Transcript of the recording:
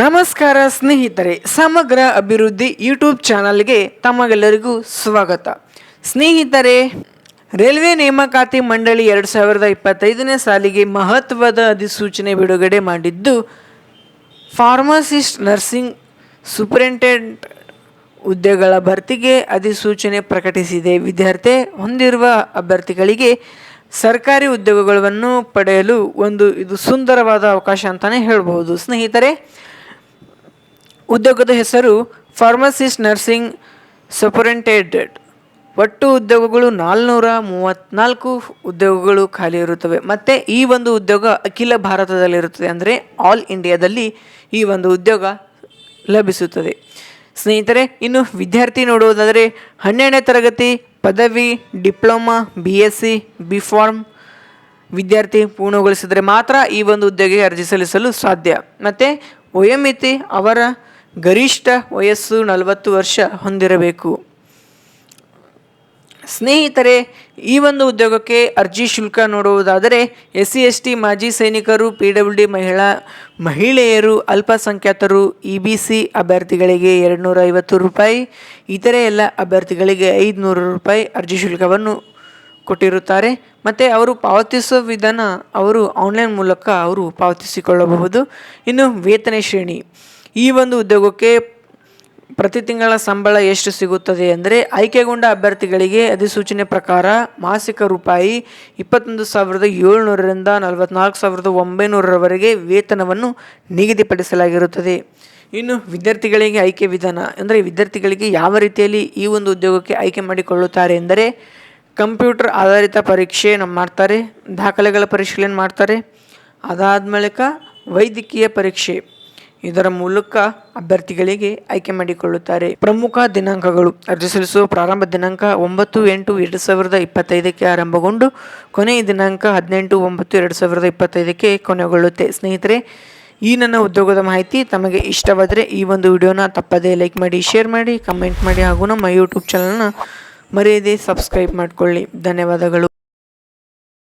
ನಮಸ್ಕಾರ ಸ್ನೇಹಿತರೆ, ಸಮಗ್ರ ಅಭಿವೃದ್ಧಿ ಯೂಟ್ಯೂಬ್ ಚಾನಲ್ಗೆ ತಮಗೆಲ್ಲರಿಗೂ ಸ್ವಾಗತ. ಸ್ನೇಹಿತರೆ, ರೈಲ್ವೆ ನೇಮಕಾತಿ ಮಂಡಳಿ ಎರಡು ಸಾವಿರದ ಇಪ್ಪತ್ತೈದನೇ ಸಾಲಿಗೆ ಮಹತ್ವದ ಅಧಿಸೂಚನೆ ಬಿಡುಗಡೆ ಮಾಡಿದ್ದು, ಫಾರ್ಮಸಿಸ್ಟ್ ನರ್ಸಿಂಗ್ ಸೂಪರಿಂಟೆಂಡೆಂಟ್ ಹುದ್ದೆಗಳ ಭರ್ತಿಗೆ ಅಧಿಸೂಚನೆ ಪ್ರಕಟಿಸಿದೆ. ವಿದ್ಯಾರ್ಥಿ ಹೊಂದಿರುವ ಅಭ್ಯರ್ಥಿಗಳಿಗೆ ಸರ್ಕಾರಿ ಉದ್ಯೋಗಗಳನ್ನು ಪಡೆಯಲು ಒಂದು ಇದು ಸುಂದರವಾದ ಅವಕಾಶ ಅಂತಲೇ ಹೇಳ್ಬೋದು ಸ್ನೇಹಿತರೆ ಉದ್ಯೋಗದ ಹೆಸರು ಫಾರ್ಮಸಿಸ್ಟ್ ನರ್ಸಿಂಗ್ ಸೂಪರಿಂಟೆಂಡೆಂಟ್. ಒಟ್ಟು ಉದ್ಯೋಗಗಳು ನಾಲ್ನೂರ ಮೂವತ್ತ್ನಾಲ್ಕು ಉದ್ಯೋಗಗಳು ಖಾಲಿ ಇರುತ್ತವೆ. ಮತ್ತು ಈ ಒಂದು ಉದ್ಯೋಗ ಅಖಿಲ ಭಾರತದಲ್ಲಿರುತ್ತದೆ ಅಂದರೆ ಆಲ್ ಇಂಡಿಯಾದಲ್ಲಿ ಈ ಒಂದು ಉದ್ಯೋಗ ಲಭಿಸುತ್ತದೆ. ಸ್ನೇಹಿತರೆ, ಇನ್ನು ವಿದ್ಯಾರ್ಥಿ ನೋಡುವುದಾದರೆ ಹನ್ನೆರಡನೇ ತರಗತಿ ಪದವಿ, diploma B S C B pharm ವಿದ್ಯಾರ್ಥಿ ಪೂರ್ಣಗೊಳಿಸಿದರೆ ಮಾತ್ರ ಈ ಒಂದು ಉದ್ಯೋಗಕ್ಕೆ ಅರ್ಜಿ ಸಲ್ಲಿಸಲು ಸಾಧ್ಯ. ಮತ್ತು ವಯೋಮಿತಿ ಅವರ ಗರಿಷ್ಠ ವಯಸ್ಸು ನಲವತ್ತು ವರ್ಷ ಹೊಂದಿರಬೇಕು. ಸ್ನೇಹಿತರೆ, ಈ ಒಂದು ಉದ್ಯೋಗಕ್ಕೆ ಅರ್ಜಿ ಶುಲ್ಕ ನೋಡುವುದಾದರೆ ಎಸ್ ಸಿ ಎಸ್ ಟಿ ಮಾಜಿ ಸೈನಿಕರು, ಪಿ ಡಬ್ಲ್ಯೂ ಡಿ ಮಹಿಳಾ, ಮಹಿಳೆಯರು, ಅಲ್ಪಸಂಖ್ಯಾತರು, ಇ ಬಿ ಸಿ ಅಭ್ಯರ್ಥಿಗಳಿಗೆ ಎರಡುನೂರ ಐವತ್ತು ರೂಪಾಯಿ, ಇತರೆ ಎಲ್ಲ ಅಭ್ಯರ್ಥಿಗಳಿಗೆ ಐದುನೂರು ರೂಪಾಯಿ ಅರ್ಜಿ ಶುಲ್ಕವನ್ನು ಕೊಟ್ಟಿರುತ್ತಾರೆ. ಮತ್ತು ಅವರು ಪಾವತಿಸುವ ವಿಧಾನ ಅವರು ಆನ್ಲೈನ್ ಮೂಲಕ ಅವರು ಪಾವತಿಸಿಕೊಳ್ಳಬಹುದು. ಇನ್ನು ವೇತನ ಶ್ರೇಣಿ. ಈ ಒಂದು ಉದ್ಯೋಗಕ್ಕೆ ಪ್ರತಿ ತಿಂಗಳ ಸಂಬಳ ಎಷ್ಟು ಸಿಗುತ್ತದೆ ಅಂದರೆ ಆಯ್ಕೆಗೊಂಡ ಅಭ್ಯರ್ಥಿಗಳಿಗೆ ಅಧಿಸೂಚನೆ ಪ್ರಕಾರ ಮಾಸಿಕ ರೂಪಾಯಿ ಇಪ್ಪತ್ತೊಂದು ಸಾವಿರದ ಏಳ್ನೂರರಿಂದ ನಲವತ್ನಾಲ್ಕು ಸಾವಿರದ ಒಂಬೈನೂರರವರೆಗೆ ವೇತನವನ್ನು ನಿಗದಿಪಡಿಸಲಾಗಿರುತ್ತದೆ. ಇನ್ನು ವಿದ್ಯಾರ್ಥಿಗಳಿಗೆ ಆಯ್ಕೆ ವಿಧಾನ ಅಂದರೆ ವಿದ್ಯಾರ್ಥಿಗಳಿಗೆ ಯಾವ ರೀತಿಯಲ್ಲಿ ಈ ಒಂದು ಉದ್ಯೋಗಕ್ಕೆ ಆಯ್ಕೆ ಮಾಡಿಕೊಳ್ಳುತ್ತಾರೆ ಎಂದರೆ ಕಂಪ್ಯೂಟರ್ ಆಧಾರಿತ ಪರೀಕ್ಷೆ ನಮ್ಮ ಮಾಡ್ತಾರೆ, ದಾಖಲೆಗಳ ಪರಿಶೀಲನೆ ಮಾಡ್ತಾರೆ ಅದಾದ ಬಳಿಕ ವೈದ್ಯಕೀಯ ಪರೀಕ್ಷೆ. ಇದರ ಮೂಲಕ ಅಭ್ಯರ್ಥಿಗಳಿಗೆ ಆಯ್ಕೆ ಮಾಡಿಕೊಳ್ಳುತ್ತಾರೆ. ಪ್ರಮುಖ ದಿನಾಂಕಗಳು. ಅರ್ಜಿ ಸಲ್ಲಿಸುವ ಪ್ರಾರಂಭ ದಿನಾಂಕ ಒಂಬತ್ತು ಎಂಟು ಎರಡು ಸಾವಿರದ ಇಪ್ಪತ್ತೈದಕ್ಕೆ ಆರಂಭಗೊಂಡು, ಕೊನೆಯ ದಿನಾಂಕ ಹದಿನೆಂಟು ಒಂಬತ್ತು ಎರಡು ಸಾವಿರದ ಇಪ್ಪತ್ತೈದಕ್ಕೆ ಕೊನೆಗೊಳ್ಳುತ್ತೆ. ಸ್ನೇಹಿತರೆ, ಈ ನನ್ನ ಉದ್ಯೋಗದ ಮಾಹಿತಿ ತಮಗೆ ಇಷ್ಟವಾದರೆ ಈ ಒಂದು ವಿಡಿಯೋನ ತಪ್ಪದೇ ಲೈಕ್ ಮಾಡಿ, ಶೇರ್ ಮಾಡಿ, ಕಮೆಂಟ್ ಮಾಡಿ ಹಾಗೂ ನಮ್ಮ ಯೂಟ್ಯೂಬ್ ಚಾನಲ್ನ ಮರೆಯದೆ ಸಬ್ಸ್ಕ್ರೈಬ್ ಮಾಡಿಕೊಳ್ಳಿ. ಧನ್ಯವಾದಗಳು.